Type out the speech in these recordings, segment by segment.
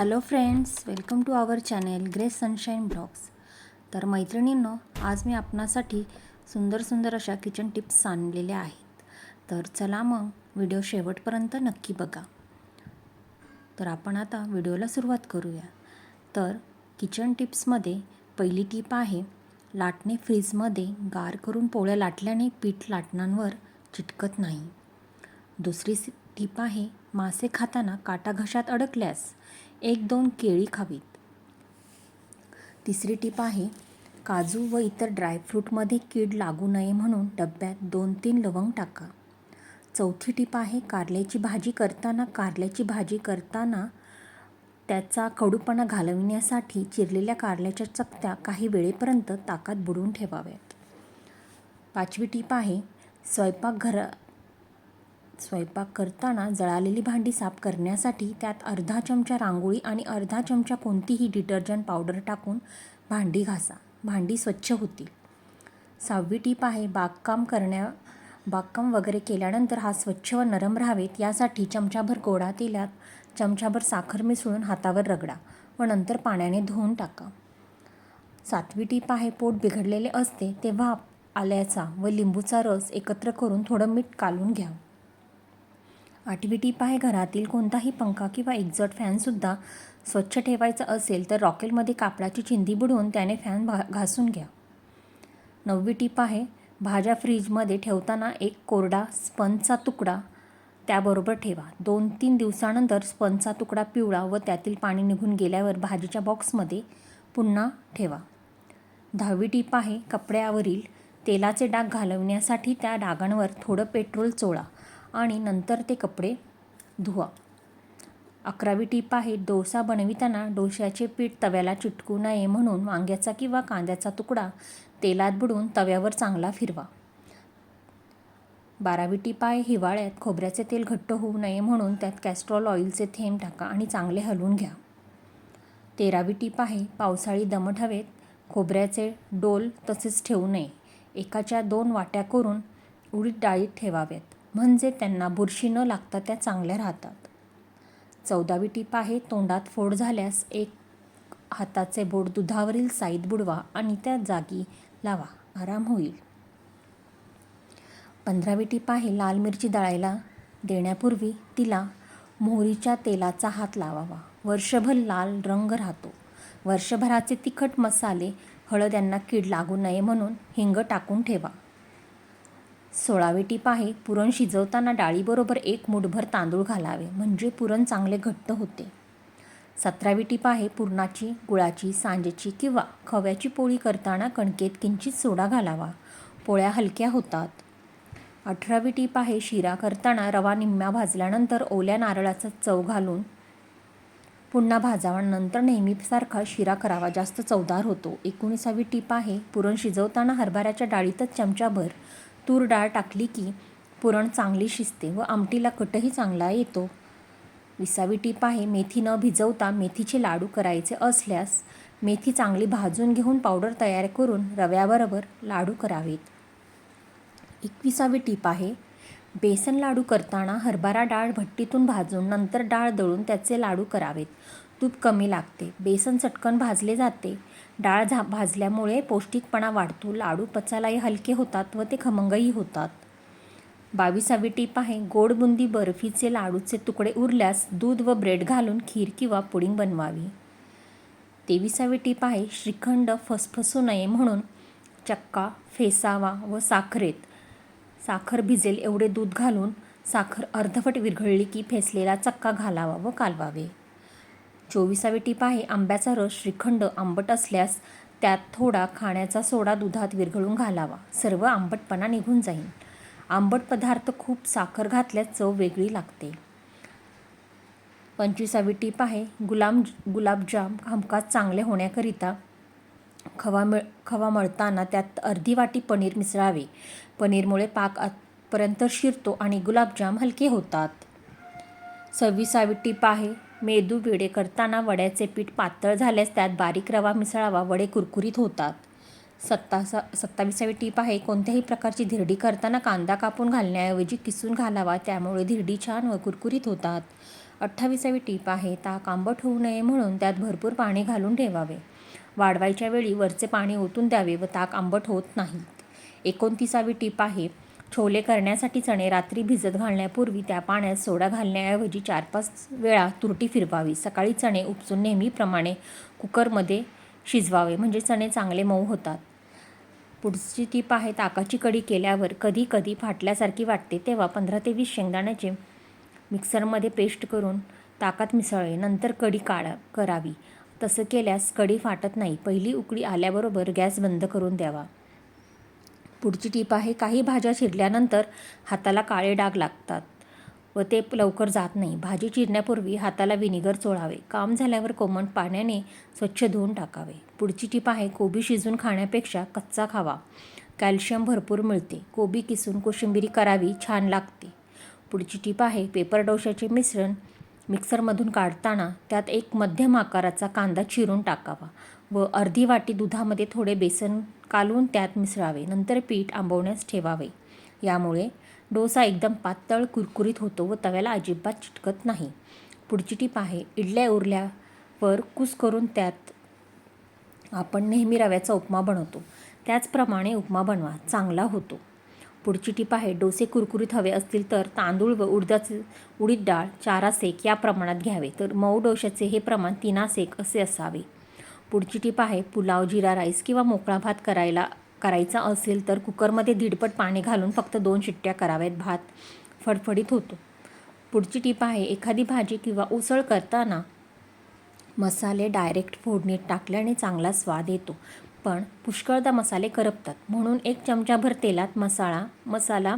Hello friends welcome to our channel Grace Sunshine blogs तर मैत्रिणींनो आज मी आपणासाठी सुंदर सुंदर अशा किचन टिप्स आणलेल्या आहेत. तर चला मग व्हिडिओ शेवटपर्यंत नक्की बघा. तर आपण आता व्हिडिओला सुरुवात करूया. तर किचन टिप्समध्ये पहिली टीप आहे लाटणे फ्रीजमध्ये गार करून पोळ्या लाटल्याने पीठ लाटणांवर चिटकत नाही. दुसरी टीप आहे मासे खाताना काटा घशात अडकल्यास एक दोन केळी खावीत. तिसरी टीप आहे काजू व इतर ड्रायफ्रूटमध्ये कीड लागू नये म्हणून डब्यात दोन तीन लवंग टाका. चौथी टीप आहे कारल्याची भाजी करताना कारल्याची भाजी करताना त्याचा कडूपणा घालविण्यासाठी चिरलेल्या कारल्याच्या चकत्या काही वेळेपर्यंत ताकात बुडवून ठेवाव्यात. पाचवी टीप आहे स्वयंपाकघरा स्वयंपाक करताना जळालेली भांडी साफ करण्यासाठी त्यात अर्धा चमचा रांगोळी आणि अर्धा चमचा कोणतीही डिटर्जंट पावडर टाकून भांडी घासा. भांडी स्वच्छ होतील. सहावी टीप आहे बागकाम करण्या बागकाम वगैरे केल्यानंतर हा स्वच्छ व नरम राहावेत. यासाठी चमचाभर गोडा तेलात चमचाभर साखर मिसळून हातावर रगडा व नंतर पाण्याने धुवून टाका. सातवी टीप आहे पोट बिघडलेले असते तेव्हा आल्याचा व लिंबूचा रस एकत्र करून थोडं मीठ कालून घ्या. आठवी टीप आहे घरातील कोणताही पंखा किंवा एक्झॉट फॅनसुद्धा स्वच्छ ठेवायचा असेल तर रॉकेलमध्ये कापडाची चिंधी बुडवून त्याने फॅन भा घासून घ्या. नववी टीप आहे भाज्या फ्रीजमध्ये ठेवताना एक कोरडा स्पंजचा तुकडा त्याबरोबर ठेवा. दोन तीन दिवसानंतर स्पंजचा तुकडा पिवळा व त्यातील पाणी निघून गेल्यावर भाजीच्या बॉक्समध्ये पुन्हा ठेवा. दहावी टीप आहे कपड्यावरील तेलाचे डाग घालवण्यासाठी त्या डागांवर थोडं पेट्रोल चोळा. आणि नंतर ते कपडे धुवा. अकरावी टीप आहे डोसा बनविताना डोश्याचे पीठ तव्याला चिटकू नये म्हणून वांग्याचा किंवा कांद्याचा तुकडा तेलात बुडून तव्यावर चांगला फिरवा. बारावी टीप आहे हिवाळ्यात खोबऱ्याचे तेल घट्ट होऊ नये म्हणून त्यात कॅस्ट्रॉल ऑइलचे थेंब टाका आणि चांगले हलवून घ्या. तेरावी टीप आहे पावसाळी दमट हवेत खोबऱ्याचे डोल तसेच ठेवू नये. एकाच्या दोन वाट्या करून उडीद डाळीत ठेवाव्यात. म्हणजे त्यांना बुरशी न लागता त्या चांगल्या राहतात. चौदावी टीप आहे तोंडात फोड झाल्यास एक हाताचे बोट दुधावरील साईत बुडवा आणि त्या जागी लावा आराम होईल. पंधरावी टीप आहे लाल मिरची दळायला देण्यापूर्वी तिला मोहरीच्या तेलाचा हात लावावा. वर्षभर लाल रंग राहतो. वर्षभराचे तिखट मसाले हळद यांना कीड लागू नये म्हणून हिंग टाकून ठेवा. सोळावी टीप आहे पुरण शिजवताना डाळीबरोबर एक मुठभर तांदूळ घालावे म्हणजे पुरण चांगले घट्ट होते. सतरावी टीप आहे पुरणाची गुळाची सांजेची किंवा खव्याची पोळी करताना कणकेत किंचित सोडा घालावा. पोळ्या हलक्या होतात. अठरावी टीप आहे शिरा करताना रवा निम्म्या भाजल्यानंतर ओल्या नारळाचा चव घालून पुन्हा भाजावा नंतर नेहमीसारखा शिरा करावा जास्त चवदार होतो. एकोणीसावी टीप आहे पुरण शिजवताना हरभऱ्याच्या डाळीतच चमचाभर तूर डाळ टाकली की पुरण चांगली शिजते व आमटीला कटही चांगला येतो. विसावी टीप आहे मेथी न भिजवता मेथीचे लाडू करायचे असल्यास मेथी चांगली भाजून घेऊन पावडर तयार करून रव्याबरोबर लाडू करावेत. एकविसावी टीप आहे बेसन लाडू करताना हरभरा डाळ भट्टीतून भाजून नंतर डाळ दळून त्याचे लाडू करावेत. तूप कमी लागते. बेसन चटकन भाजले जाते. डाळ झा भाजल्यामुळे पौष्टिकपणा वाढतो. लाडू पचायलाही हलके होतात व ते खमंगही होतात. बावीसावी टीप आहे गोड बुंदी बर्फीचे लाडूचे तुकडे उरल्यास दूध व ब्रेड घालून खीर किंवा पुडिंग बनवावी. तेविसावी टीप आहे श्रीखंड फसफसू नये म्हणून चक्का फेसावा व साखरेत. साखर भिजेल एवढे दूध घालून साखर अर्धवट विरघळली की फेसलेला चक्का घालावा व कालवावे. चोवीसावी टीप आहे आंब्याचा रस श्रीखंड आंबट असल्यास त्यात थोडा खाण्याचा सोडा दुधात विरघळून घालावा. सर्व आंबटपणा निघून जाईल आंबट पदार्थ खूप साखर घातल्यास चव वेगळी लागते. पंचवीसावी टीप आहे गुलाम गुलाबजाम हमखास चांगले होण्याकरिता खवा मिळ खवा मळताना त्यात अर्धी वाटी पनीर मिसळावे. पनीरमुळे पाक आतपर्यंत शिरतो आणि गुलाबजाम हलके होतात. सव्वीसावी टीप आहे मेदू वेडे करताना वड्याचे पीठ पातळ झाल्यास त्यात बारीक रवा मिसळावा वडे कुरकुरीत होतात. सत्ता सत्तावीसावी टीप आहे कोणत्याही प्रकारची धिरडी करताना कांदा कापून घालण्याऐवजी किसून घालावा त्यामुळे धिरडी छान व कुरकुरीत होतात. अठ्ठावीसावी टीप आहे ताक आंबट होऊ नये म्हणून त्यात भरपूर पाणी घालून ठेवावे. वाढवायच्या वेळी वरचे पाणी ओतून द्यावे व ताक आंबट होत नाहीत एकोणतीसावी टीप आहे छोले करण्यासाठी चणे रात्री भिजत घालण्यापूर्वी त्या पाण्यात सोडा घालण्याऐवजी चार पाच वेळा तुरटी फिरवावी. सकाळी चणे उपसून नेहमीप्रमाणे कुकरमध्ये शिजवावे म्हणजे चणे चांगले मऊ होतात. पुढची टीप आहे ताकाची कढी केल्यावर कधी कधी फाटल्यासारखी वाटते तेव्हा पंधरा ते वीस शेंगदाण्याचे मिक्सरमध्ये पेस्ट करून ताकात मिसळले नंतर कढी काढा करावी. तसं केल्यास कढी फाटत नाही. पहिली उकळी आल्याबरोबर गॅस बंद करून द्यावा. पुढची टीप आहे काही भाज्या चिरल्यानंतर हाताला काळे डाग लागतात व ते लवकर जात नाही. भाजी चिरण्यापूर्वी हाताला विनिगर चोळावे. काम झाल्यावर कोमट पाण्याने स्वच्छ धुवून टाकावे. पुढची टीप आहे कोबी शिजून खाण्यापेक्षा कच्चा खावा. कॅल्शियम भरपूर मिळते. कोबी किसून कोशिंबिरी करावी छान लागते. पुढची टीप आहे पेपर डोशाचे मिश्रण मिक्सरमधून काढताना त्यात एक मध्यम आकाराचा कांदा चिरून टाकावा व अर्धी वाटी दुधामध्ये थोडे बेसन कालवून त्यात मिसळावे. नंतर पीठ आंबवण्यास ठेवावे. यामुळे डोसा एकदम पातळ कुरकुरीत होतो व तव्याला अजिबात चिटकत नाही. पुढची टीप आहे इडल्या उरल्यावर कुस करून त्यात आपण नेहमी रव्याचा उपमा बनवतो. त्याचप्रमाणे उपमा बनवा चांगला होतो. पुढची टीप आहे डोसे कुरकुरीत हवे असतील तर तांदूळ व उडदाचे उडीद डाळ चारा सेक या प्रमाणात घ्यावे. तर मऊ डोशाचे हे प्रमाण तिना सेक असे असावे. पुढची टीप आहे पुलाव जिरा राईस किंवा मोकळा भात करायला करायचा असेल तर कुकरमध्ये दीडपट पाणी घालून फक्त दोन शिट्ट्या कराव्यात. भात फडफडीत होतो. पुढची टीप आहे एखादी भाजी किंवा उसळ करताना मसाले डायरेक्ट फोडणीत टाकल्याने चांगला स्वाद येतो. पण पुष्कळदा मसाले करपतात. म्हणून एक चमचाभर तेलात मसाला मसाला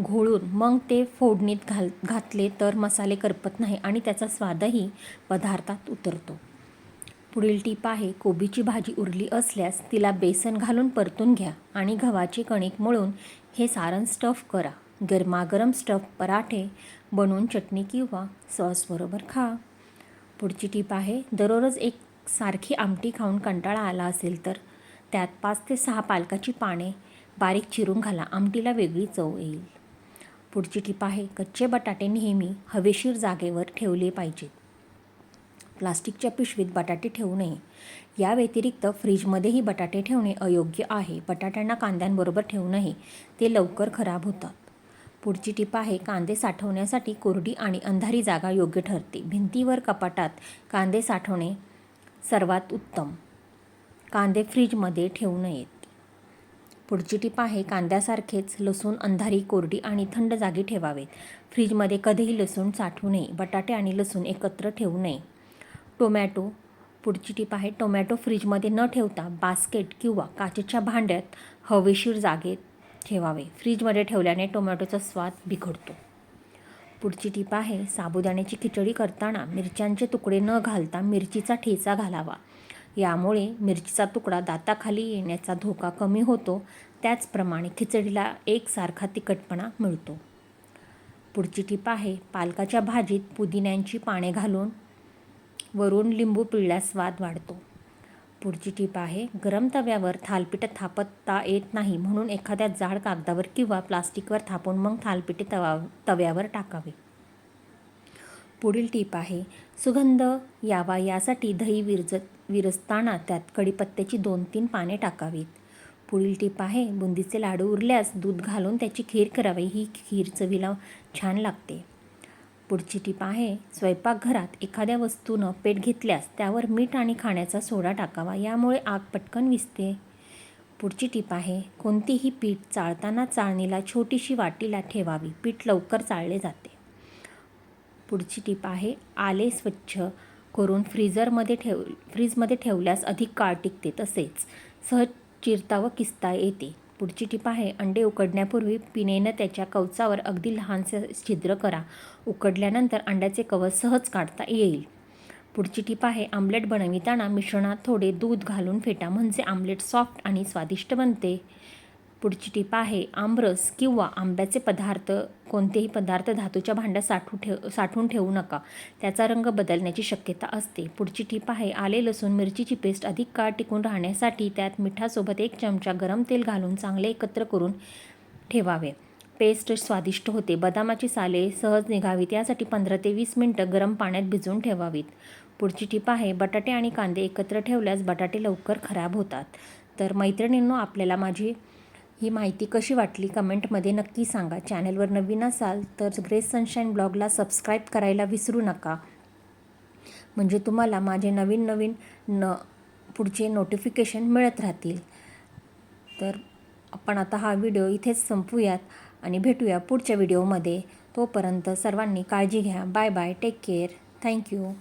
घोळून मग ते फोडणीत घाल घातले तर मसाले करपत नाही आणि त्याचा स्वादही पदार्थात उतरतो. पुढील टीप आहे कोबीची भाजी उरली असल्यास तिला बेसन घालून परतून घ्या आणि गव्हाचे कणिक मळून हे सारण स्टफ करा. गरमागरम स्टफ पराठे बनवून चटणी किंवा सॉसबरोबर खा. पुढची टीप आहे दररोज एक सारखी आमटी खाऊन कंटाळा आला असेल तर त्यात पाच ते सहा पालकाची पाने बारीक चिरून घाला आमटीला वेगळी चव येईल. पुढची टीप आहे कच्चे बटाटे नेहमी हवेशीर जागेवर ठेवले पाहिजेत. प्लास्टिकच्या पिशवीत बटाटे ठेवू नये. या व्यतिरिक्त फ्रीजमध्येही बटाटे ठेवणे अयोग्य आहे. बटाट्यांना कांद्यांबरोबर ठेवू नये. ते लवकर खराब होतात. पुढची टीप आहे कांदे साठवण्यासाठी कोरडी आणि अंधारी जागा योग्य ठरते. भिंतीवर कपाटात कांदे साठवणे सर्वात उत्तम. कांदे फ्रीजमध्ये ठेवू नयेत. पुढची टीप आहे कांद्यासारखेच लसूण अंधारी कोरडी आणि थंड जागी ठेवावेत. फ्रीजमध्ये कधीही लसूण साठवू नये. बटाटे आणि लसूण एकत्र ठेवू नये. टोमॅटो. पुढची टीप आहे टोमॅटो फ्रीजमध्ये न ठेवता बास्केट किंवा काचेच्या भांड्यात हवेशीर जागेत ठेवावे. फ्रीजमध्ये ठेवल्याने टोमॅटोचा स्वाद बिघडतो. पुढची टीप आहे साबुदाण्याची खिचडी करताना मिरच्यांचे तुकडे न घालता मिरचीचा ठेचा घालावा. यामुळे मिरचीचा तुकडा दाताखाली येण्याचा धोका कमी होतो त्याचप्रमाणे खिचडीला एकसारखा तिखटपणा मिळतो. पुढची टीप आहे पालकाच्या भाजीत पुदिन्यांची पाने घालून वरून लिंबू पिळल्यास स्वाद वाढतो. पुढची टीप आहे गरम तव्यावर थालपीठ थापता येत नाही म्हणून एखाद्या जाड कागदावर किंवा प्लास्टिकवर थापून मग थालपीठे तवा तव्यावर टाकावे. पुढील टीप आहे सुगंध यावा यासाठी दही विरजत विरजताना त्यात कडीपत्त्याची दोन तीन पाने टाकावीत. पुढील टीप आहे बुंदीचे लाडू उरल्यास दूध घालून त्याची खीर करावी ही खीर चवीला छान लागते. पुढची टीप आहे स्वयंपाकघरात एखाद्या वस्तूनं पेट घेतल्यास त्यावर मीठ आणि खाण्याचा सोडा टाकावा यामुळे आग पटकन विसते. पुढची टीप आहे कोणतीही पीठ चाळताना चाळणीला छोटीशी वाटीला ठेवावी पीठ लवकर चाळले जाते. पुढची टीप आहे आले स्वच्छ करून फ्रीजरमध्ये ठेव फ्रीजमध्ये ठेवल्यास अधिक काळ टिकते तसेच सहज चिरता व किसता येते. पुढची टीप आहे अंडे उकडण्यापूर्वी पिनेनं त्याच्या कवचावर अगदी लहानसे छिद्र करा. उकडल्यानंतर अंड्याचे कवच सहज काढता येईल. पुढची टीप आहे आमलेट बनविताना मिश्रणात थोडे दूध घालून फेटा. म्हणजे आमलेट सॉफ्ट आणि स्वादिष्ट बनते. पुढची टीप आहे आमरस किंवा आंब्याचे पदार्थ कोणतेही पदार्थ धातूच्या भांड्यात साठू ठेव साठवून ठेवू नका. त्याचा रंग बदलण्याची शक्यता असते. पुढची टीप आहे आले लसूण मिरचीची पेस्ट अधिक काळ टिकून राहण्यासाठी त्यात मिठासोबत एक चमचा गरम तेल घालून चांगले एकत्र करून ठेवावे. पेस्ट स्वादिष्ट होते. बदामाची साले सहज निघावीत. यासाठी पंधरा ते वीस मिनटं गरम पाण्यात भिजवून ठेवावीत. पुढची टीप आहे बटाटे आणि कांदे एकत्र ठेवल्यास बटाटे लवकर खराब होतात. तर मैत्रिणींनो आपल्याला माझी ही माहिती कशी वाटली कमेंटमध्ये नक्की सांगा. चॅनलवर नवीन असाल तर ग्रेस सनशाईन ब्लॉगला सबस्क्राईब करायला विसरू नका. म्हणजे तुम्हाला माझे नवीन नवीन न पुढचे नोटिफिकेशन मिळत राहतील. तर आपण आता हा व्हिडिओ इथेच संपूयात आणि भेटूया पुढच्या व्हिडिओमध्ये. तोपर्यंत सर्वांनी काळजी घ्या. Bye bye. Take care. Thank you.